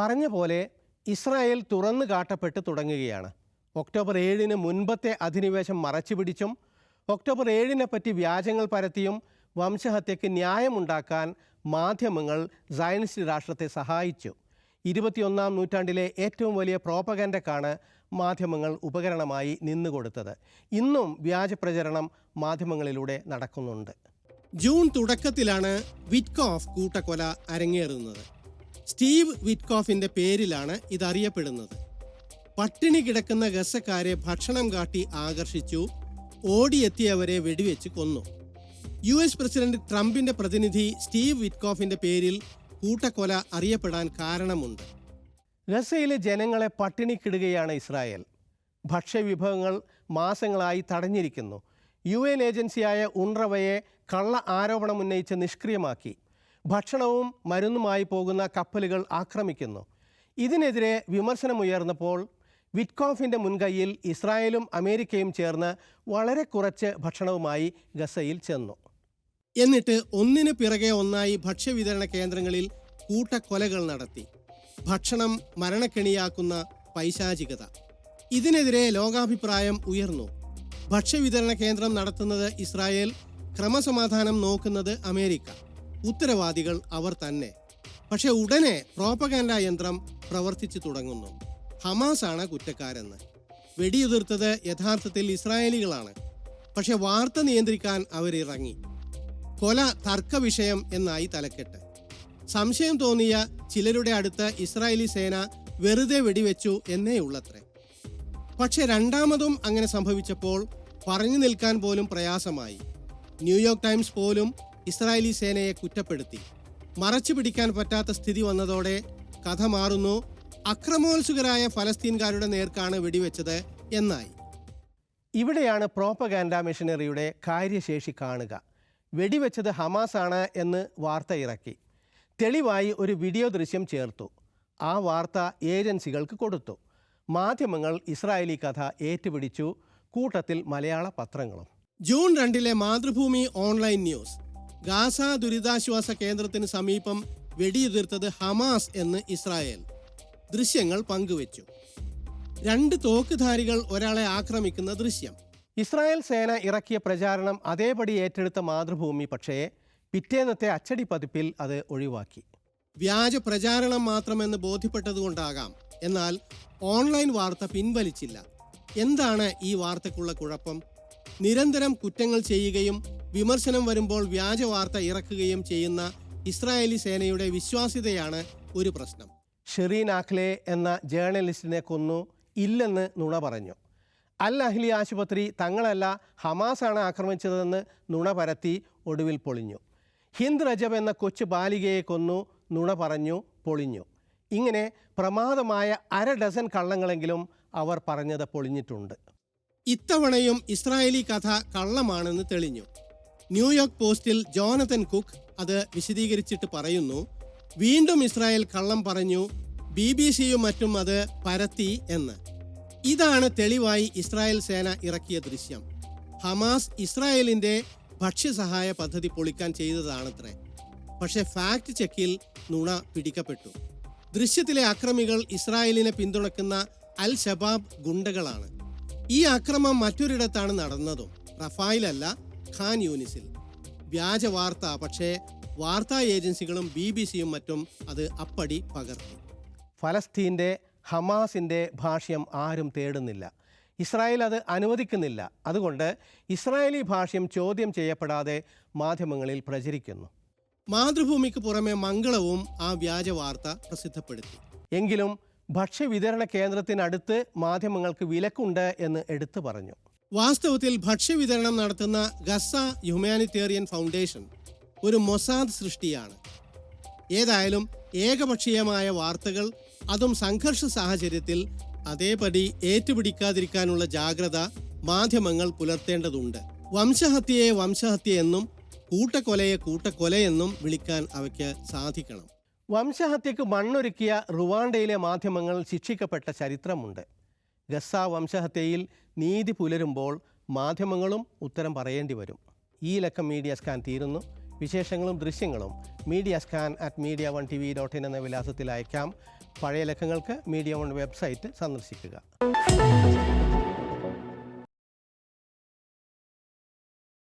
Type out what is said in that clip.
പറഞ്ഞ പോലെ ഇസ്രായേൽ തുറന്നു കാട്ടപ്പെട്ട് തുടങ്ങുകയാണ്. ഒക്ടോബർ ഏഴിന് മുൻപത്തെ അധിനിവേശം മറച്ചുപിടിച്ചും ഒക്ടോബർ ഏഴിനെ പറ്റി വ്യാജങ്ങൾ പരത്തിയും വംശഹത്യയ്ക്ക് ന്യായമുണ്ടാക്കാൻ മാധ്യമങ്ങൾ സയനിസ്റ്റ് രാഷ്ട്രത്തെ സഹായിച്ചു. ഇരുപത്തിയൊന്നാം നൂറ്റാണ്ടിലെ ഏറ്റവും വലിയ പ്രോപ്പഗൻഡക്കാണ് മാധ്യമങ്ങൾ ഉപകരണമായി നിന്നുകൊടുത്തത്. ഇന്നും വ്യാജ പ്രചരണം മാധ്യമങ്ങളിലൂടെ നടക്കുന്നുണ്ട്. ജൂൺ തുടക്കത്തിലാണ് വിറ്റ്കോഫ് കൂട്ടക്കൊല അരങ്ങേറുന്നത്. സ്റ്റീവ് വിറ്റ്കോഫിന്റെ പേരിലാണ് ഇതറിയപ്പെടുന്നത്. പട്ടിണി കിടക്കുന്ന ഗസക്കാരെ ഭക്ഷണം കാട്ടി ആകർഷിച്ചു ഓടിയെത്തിയവരെ വെടിവെച്ച് കൊന്നു. യു എസ് പ്രസിഡന്റ് ട്രംപിന്റെ പ്രതിനിധി സ്റ്റീവ് വിറ്റ്കോഫിന്റെ പേരിൽ കൂട്ടക്കൊല അറിയപ്പെടാൻ കാരണമുണ്ട്. ഗസയിലെ ജനങ്ങളെ പട്ടിണിക്കിടുകയാണ് ഇസ്രായേൽ. ഭക്ഷ്യവിഭവങ്ങൾ മാസങ്ങളായി തടഞ്ഞിരിക്കുന്നു. യു എൻ ഏജൻസിയായ ഉൺറവയെ കള്ള ആരോപണമുന്നയിച്ച് നിഷ്ക്രിയമാക്കി. ഭക്ഷണവും മരുന്നുമായി പോകുന്ന കപ്പലുകൾ ആക്രമിക്കുന്നു. ഇതിനെതിരെ വിമർശനമുയർന്നപ്പോൾ വിറ്റ്കോഫിന്റെ മുൻകൈയിൽ ഇസ്രായേലും അമേരിക്കയും ചേർന്ന് വളരെ കുറച്ച് ഭക്ഷണവുമായി ഗസയിൽ ചെന്നു. എന്നിട്ട് ഒന്നിന് പിറകെ ഒന്നായി ഭക്ഷ്യവിതരണ കേന്ദ്രങ്ങളിൽ കൂട്ടക്കൊലകൾ നടത്തി. ഭക്ഷണം മരണക്കെണിയാക്കുന്ന പൈശാചികത. ഇതിനെതിരെ ലോകാഭിപ്രായം ഉയർന്നു. ഭക്ഷ്യവിതരണ കേന്ദ്രം നടത്തുന്നത് ഇസ്രായേൽ ക്രമസമാധാനം നോക്കുന്നത് അമേരിക്ക. ഉത്തരവാദികൾ അവർ തന്നെ. പക്ഷെ ഉടനെ പ്രോപ്പഗാൻഡ യന്ത്രം പ്രവർത്തിച്ചു തുടങ്ങുന്നു. ഹമാസ് ആണ് കുറ്റക്കാരെന്ന്. വെടിയുതിർത്തത് യഥാർത്ഥത്തിൽ ഇസ്രായേലികളാണ്. പക്ഷെ വാർത്ത നിയന്ത്രിക്കാൻ അവരിറങ്ങി. കൊല തർക്ക വിഷയം എന്നായി തലക്കെട്ട്. സംശയം തോന്നിയ ചിലരുടെ അടുത്ത് ഇസ്രായേലി സേന വെറുതെ വെടിവെച്ചു എന്നേ ഉള്ളത്രേ. പക്ഷെ രണ്ടാമതും അങ്ങനെ സംഭവിച്ചപ്പോൾ പറഞ്ഞു നിൽക്കാൻ പോലും പ്രയാസമായി. ന്യൂയോർക്ക് ടൈംസ് പോലും ഇസ്രായേലി സേനയെ കുറ്റപ്പെടുത്തി. മറച്ചു പിടിക്കാൻ പറ്റാത്ത സ്ഥിതി വന്നതോടെ കഥ മാറുന്നു. അക്രമോത്സുകരായ ഫലസ്തീൻകാരുടെ നേർക്കാണ് വെടിവെച്ചത് എന്നായി. ഇവിടെയാണ് പ്രോപ്പഗാൻഡ മിഷനറിയുടെ കാര്യശേഷി കാണുക. വെടിവെച്ചത് ഹമാസ് ആണ് എന്ന് വാർത്ത ഇറക്കി. തെളിവായി ഒരു വീഡിയോ ദൃശ്യം ചേർത്തു. ആ വാർത്ത ഏജൻസികൾക്ക് കൊടുത്തു. മാധ്യമങ്ങൾ ഇസ്രായേലി കഥ ഏറ്റുപിടിച്ചു. കൂട്ടത്തിൽ മലയാള പത്രങ്ങളും. ജൂൺ രണ്ടിലെ മാതൃഭൂമി ഓൺലൈൻ ന്യൂസ്. ഗാസ ദുരിതാശ്വാസ കേന്ദ്രത്തിന് സമീപം വെടിയുതിർത്തത് ഹമാസ് എന്ന് ഇസ്രായേൽ. ദൃശ്യങ്ങൾ പങ്കുവച്ചു. രണ്ട് തോക്കുധാരികൾ ഒരാളെ ആക്രമിക്കുന്ന ദൃശ്യം. ഇസ്രായേൽ സേന ഇറക്കിയ പ്രചാരണം അതേപടി ഏറ്റെടുത്ത മാതൃഭൂമി പക്ഷേ പിറ്റേന്നത്തെ അച്ചടി പതിപ്പിൽ അത് ഒഴിവാക്കി. വ്യാജ പ്രചാരണം മാത്രമെന്ന് ബോധ്യപ്പെട്ടതുകൊണ്ടാകാം. എന്നാൽ ഓൺലൈൻ വാർത്ത പിൻവലിച്ചില്ല. എന്താണ് ഈ വാർത്തക്കുള്ള കുഴപ്പം? നിരന്തരം കുറ്റങ്ങൾ ചെയ്യുകയും വിമർശനം വരുമ്പോൾ വ്യാജ വാർത്ത ഇറക്കുകയും ചെയ്യുന്ന ഇസ്രായേലി സേനയുടെ വിശ്വാസ്യതയാണ് ഒരു പ്രശ്നം. ഷെറീൻ ആഖ്ലെ എന്ന ജേർണലിസ്റ്റിനെ കൊന്നു ഇല്ലെന്ന് നുണ പറഞ്ഞു. അൽ അഹ്ലി ആശുപത്രി തങ്ങളല്ല ഹമാസാണ് ആക്രമിച്ചതെന്ന് നുണ പരത്തി ഒടുവിൽ പൊളിഞ്ഞു. ഹിന്ദ് റജബ് എന്ന കൊച്ചു ബാലികയെ കൊന്നു നുണ പറഞ്ഞു പൊളിഞ്ഞു. ഇങ്ങനെ പ്രമാദമായ അര ഡസൻ കള്ളങ്ങളെങ്കിലും അവർ പറഞ്ഞത് പൊളിഞ്ഞിട്ടുണ്ട്. ഇത്തവണയും ഇസ്രായേലി കഥ കള്ളമാണെന്ന് തെളിഞ്ഞു. ന്യൂയോർക്ക് പോസ്റ്റിൽ ജോനതൻ കുക്ക് അത് വിശദീകരിച്ചിട്ട് പറയുന്നു. വീണ്ടും ഇസ്രായേൽ കള്ളം പറഞ്ഞു ബി ബി സിയും മറ്റും അത് പരത്തി എന്ന്. ഇതാണ് തെളിവായി ഇസ്രായേൽ സേന ഇറക്കിയ ദൃശ്യം. ഹമാസ് ഇസ്രായേലിന്റെ ഭക്ഷ്യസഹായ പദ്ധതി പൊളിക്കാൻ ചെയ്തതാണത്രേ. പക്ഷേ ഫാക്ട് ചെക്കിൽ നുണ പിടിക്കപ്പെട്ടു. ദൃശ്യത്തിലെ അക്രമികൾ ഇസ്രായേലിനെ പിന്തുണക്കുന്ന അൽ ഷബാബ് ഗുണ്ടകളാണ്. ഈ അക്രമം മറ്റൊരിടത്താണ് നടന്നതും. റഫായിലല്ല ഖാൻ യൂനിസിൽ. വ്യാജ വാർത്ത പക്ഷേ വാർത്താ ഏജൻസികളും ബി ബി സിയും മറ്റും അത് അപ്പടി പകർത്തി. ഫലസ്തീന്റെ ഹമാസിന്റെ ഭാഷ്യം ആരും തേടുന്നില്ല. ഇസ്രായേൽ അത് അനുവദിക്കുന്നില്ല. അതുകൊണ്ട് ഇസ്രായേലി ഭാഷ്യം ചോദ്യം ചെയ്യപ്പെടാതെ മാധ്യമങ്ങളിൽ പ്രചരിക്കുന്നു. മാതൃഭൂമിക്ക് പുറമെ മംഗളവും ആ വ്യാജ വാർത്ത പ്രസിദ്ധപ്പെടുത്തി. എങ്കിലും ഭക്ഷ്യവിതരണ കേന്ദ്രത്തിനടുത്ത് മാധ്യമങ്ങൾക്ക് വിലക്കുണ്ട് എന്ന് എടുത്തു പറഞ്ഞു. വാസ്തവത്തിൽ ഭക്ഷ്യവിതരണം നടത്തുന്ന ഗസ ഹ്യൂമാനിറ്റേറിയൻ ഫൗണ്ടേഷൻ ഒരു മൊസാദ് സൃഷ്ടിയാണ്. ഏതായാലും ഏകപക്ഷീയമായ വാർത്തകൾ അതും സംഘർഷ സാഹചര്യത്തിൽ അതേപടി ഏറ്റുപിടിക്കാതിരിക്കാനുള്ള ജാഗ്രത മാധ്യമങ്ങൾ പുലർത്തേണ്ടതുണ്ട്. വംശഹത്യയെ വംശഹത്യയെന്നും കൂട്ടക്കൊലയെ കൂട്ടക്കൊലയെന്നും വിളിക്കാൻ അവയ്ക്ക് സാധിക്കണം. വംശഹത്യക്ക് മണ്ണൊരുക്കിയ റുവാണ്ടയിലെ മാധ്യമങ്ങൾ ശിക്ഷിക്കപ്പെട്ട ചരിത്രമുണ്ട്. ഗസ വംശഹത്യയിൽ നീതി പുലരുമ്പോൾ മാധ്യമങ്ങളും ഉത്തരം പറയേണ്ടി വരും. ഈ ലക്കം മീഡിയ സ്കാൻ തീരുന്നു. വിശേഷങ്ങളും ദൃശ്യങ്ങളും media scan at media one T V dot in എന്ന വിലാസത്തിൽ അയക്കാം. പഴയ ലക്കങ്ങൾക്ക് മീഡിയ വൺ വെബ്സൈറ്റ് സന്ദർശിക്കുക.